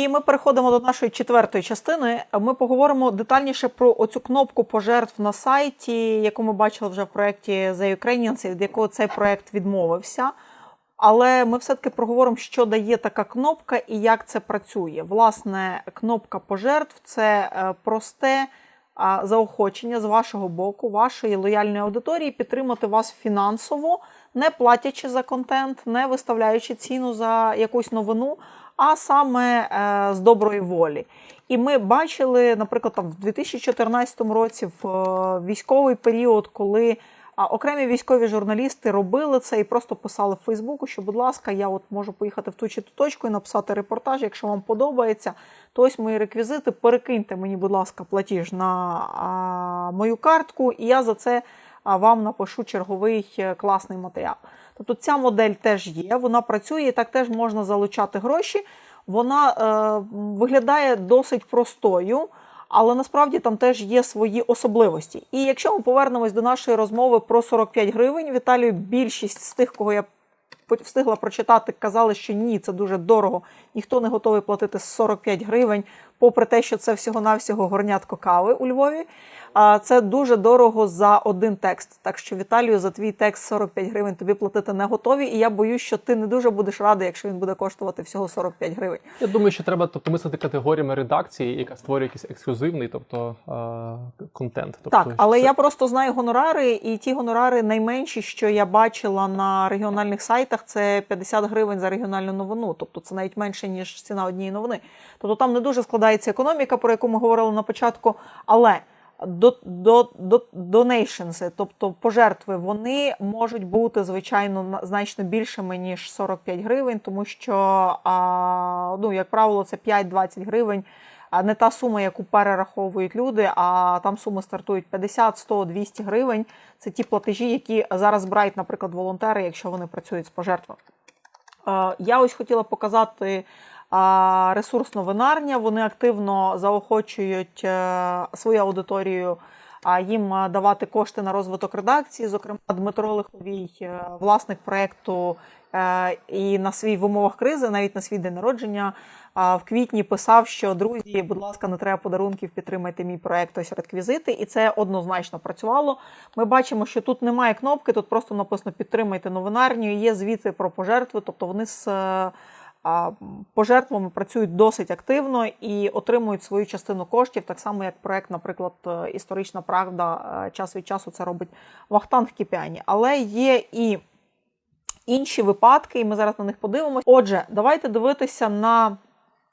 І ми переходимо до нашої четвертої частини. Ми поговоримо детальніше про оцю кнопку пожертв на сайті, яку ми бачили вже в проєкті The Ukrainians, від якого цей проєкт відмовився. Але ми все-таки проговоримо, що дає така кнопка і як це працює. Власне, кнопка пожертв це е, просте заохочення з вашого боку, вашої лояльної аудиторії підтримати вас фінансово, не платячи за контент, не виставляючи ціну за якусь новину, а саме е, з доброї волі. І ми бачили, наприклад, там в 2014 році, в е, військовий період, коли окремі військові журналісти робили це і просто писали в Фейсбуку, що, будь ласка, я от можу поїхати в ту чи ту точку і написати репортаж. Якщо вам подобається, то ось мої реквізити. Перекиньте мені, будь ласка, платіж на мою картку, і я за це вам напишу черговий е, класний матеріал. Тобто ця модель теж є, вона працює, і так теж можна залучати гроші. Вона е, виглядає досить простою. Але насправді там теж є свої особливості. І якщо ми повернемось до нашої розмови про 45 гривень, Віталію, більшість з тих, кого я встигла прочитати, казали, що ні, це дуже дорого. Ніхто не готовий платити 45 гривень, попри те, що це всього-навсього горнятко кави у Львові. А це дуже дорого за один текст. Так що Віталію за твій текст 45 гривень тобі платити не готові. І я боюсь, що ти не дуже будеш радий, якщо він буде коштувати всього 45 гривень. Я думаю, що треба тобто мислити категоріями редакції, яка створює якийсь ексклюзивний, тобто контент. Тобто, Так, але це- я просто знаю гонорари, і ті гонорари найменші, що я бачила на регіональних сайтах, це 50 гривень за регіональну новину. Тобто це навіть менше, ніж ціна однієї новини. Тобто там не дуже складається економіка, про яку ми говорили на початку. Але до, до, до, donations, тобто пожертви, вони можуть бути звичайно значно більшими ніж 45 гривень, тому що, а, ну, як правило, це 5-20 гривень. А не та сума, яку перераховують люди, а там суми стартують 50, 100, 200 гривень. Це ті платежі, які зараз збирають, наприклад, волонтери, якщо вони працюють з пожертвами. Е, Я ось хотіла показати а, ресурс новинарня. Вони активно заохочують е, свою аудиторію їм е, давати кошти на розвиток редакції. Зокрема, Дмитро Лиховій, е, власник проєкту е, і на свій в умовах кризи, навіть на свій день народження, в квітні писав, що друзі, будь ласка, не треба подарунків, підтримайте мій проєкт, ось реквізити. І це однозначно працювало. Ми бачимо, що тут немає кнопки, тут просто написано підтримайте новинарню. Є звіти про пожертви, тобто вони з пожертвами працюють досить активно і отримують свою частину коштів, так само як проект, наприклад, е, Історична правда е, час від часу це робить Вахтанг Кіпіані. Але є і інші випадки, і ми зараз на них подивимося. Отже, давайте дивитися на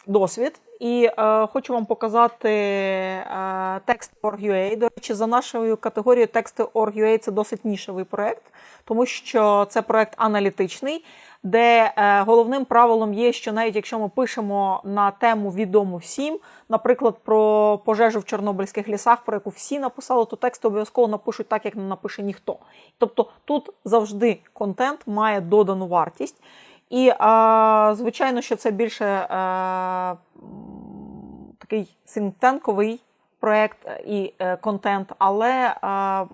досвід. І е, хочу вам показати е, текст Org.ua. До речі, за нашою категорією тексти Org.ua це досить нішевий проект, тому що це проект аналітичний, де е, головним правилом є, що навіть якщо ми пишемо на тему відому всім, наприклад, про пожежу в Чорнобильських лісах, про яку всі написали, то текст обов'язково напишуть так, як не напише ніхто. Тобто тут завжди контент має додану вартість. І, а, звичайно, що це більше а, такий синтенковий проєкт і е, контент, але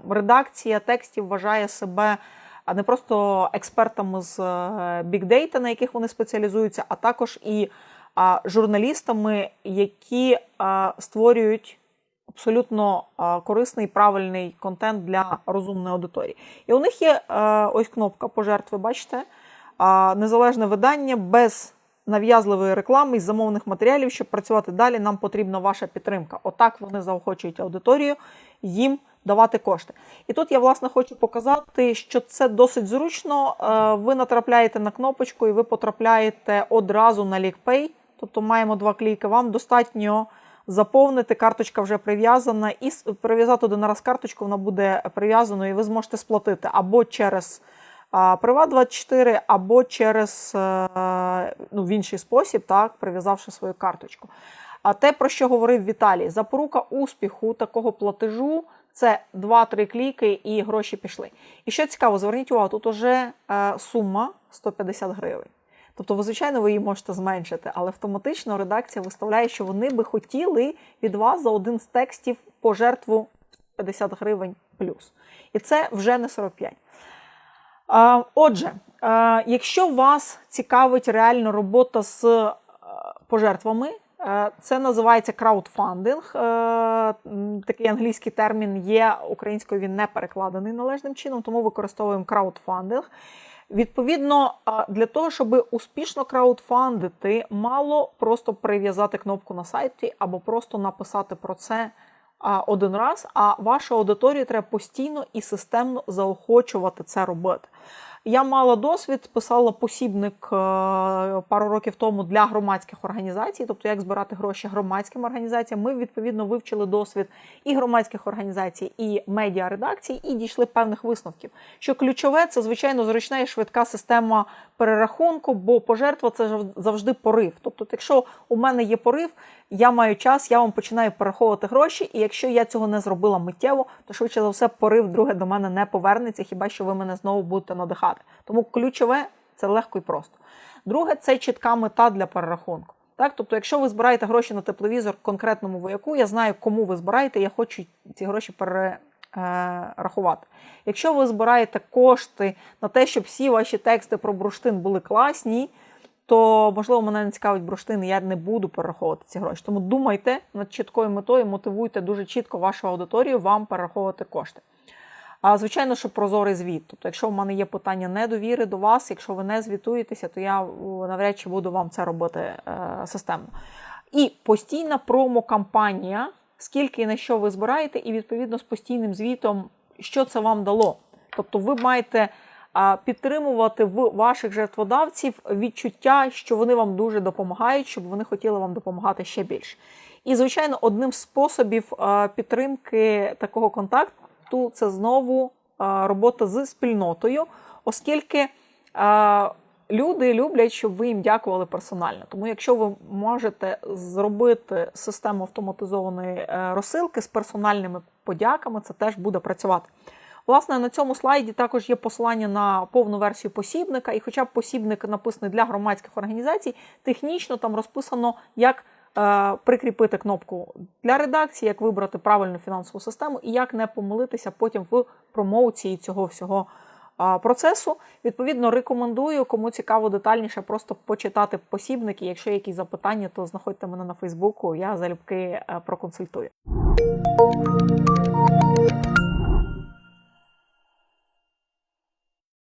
редакція текстів вважає себе а, не просто експертами з е, бікдейта, на яких вони спеціалізуються, а також і журналістами, які створюють абсолютно а, корисний правильний контент для розумної аудиторії. І у них є е, ось кнопка пожертви, бачите? Незалежне видання без нав'язливої реклами і замовних матеріалів, щоб працювати далі, нам потрібна ваша підтримка. Отак вони заохочують аудиторію їм давати кошти. І тут я власне хочу показати, що це досить зручно. Е, Ви натрапляєте на кнопочку і ви потрапляєте одразу на LeakPay. Тобто маємо два кліки. Вам достатньо заповнити, карточка вже прив'язана, і прив'язати один раз карточку, вона буде прив'язаною, і ви зможете сплатити або через а, Приват24, або через е, ну, в інший спосіб, так, прив'язавши свою карточку. А те, про що говорив Віталій, запорука успіху такого платежу це 2-3 кліки і гроші пішли. І що цікаво, зверніть увагу, тут уже е, сума 150 гривень. Тобто, ви, звичайно, ви її можете зменшити, але автоматично редакція виставляє, що вони би хотіли від вас за один з текстів пожертву 50 гривень плюс. І це вже не 45. А, Отже, е, якщо вас цікавить реально робота з е, пожертвами, Е, Це називається краудфандинг. Е, Такий англійський термін є українською. Він не перекладений належним чином, тому використовуємо краудфандинг. Відповідно, для того, щоб успішно краудфандити, мало просто прив'язати кнопку на сайті або просто написати про це один раз. А вашу аудиторію треба постійно і системно заохочувати це робити. Я мала досвід, писала посібник е, пару років тому для громадських організацій, тобто як збирати гроші громадським організаціям. Ми відповідно вивчили досвід і громадських організацій, і медіаредакцій, і дійшли певних висновків. Що ключове це звичайно зручна і швидка система перерахунку, бо пожертва це завжди порив. Тобто, якщо у мене є порив, я маю час, я вам починаю перераховувати гроші, і якщо я цього не зробила миттєво, то швидше за все порив друге до мене не повернеться, хіба що ви мене знову будете надихати. Тому ключове це легко і просто. Друге, це чітка мета для перерахунку. Так, тобто, якщо ви збираєте гроші на тепловізор конкретному вояку, я знаю, кому ви збираєте, я хочу ці гроші перерахувати. Якщо ви збираєте кошти на те, щоб всі ваші тексти про бурштин були класні, то можливо мене не цікавить бурштин, і я не буду перераховувати ці гроші. Тому думайте над чіткою метою, мотивуйте дуже чітко вашу аудиторію вам перераховувати кошти. А звичайно, що прозорий звіт. Тобто, якщо в мене є питання недовіри до вас, якщо ви не звітуєтеся, то я навряд чи буду вам це робити е, системно. І постійна промо-кампанія, скільки і на що ви збираєте, і відповідно з постійним звітом, що це вам дало. Тобто, ви маєте підтримувати в ваших жертводавців відчуття, що вони вам дуже допомагають, щоб вони хотіли вам допомагати ще більше. І, звичайно, одним з способів підтримки такого контакту це знову робота з спільнотою, оскільки люди люблять, щоб ви їм дякували персонально. Тому, якщо ви можете зробити систему автоматизованої е, розсилки з персональними подяками, це теж буде працювати. Власне, на цьому слайді також є посилання на повну версію посібника, і хоча б посібник написаний для громадських організацій, технічно там розписано, як прикріпити кнопку для редакції, як вибрати правильну фінансову систему і як не помилитися потім в промоуції цього всього процесу. Відповідно, рекомендую, кому цікаво детальніше, просто почитати посібники. Якщо є якісь запитання, то знаходьте мене на Фейсбуку, я залюбки е, проконсультую.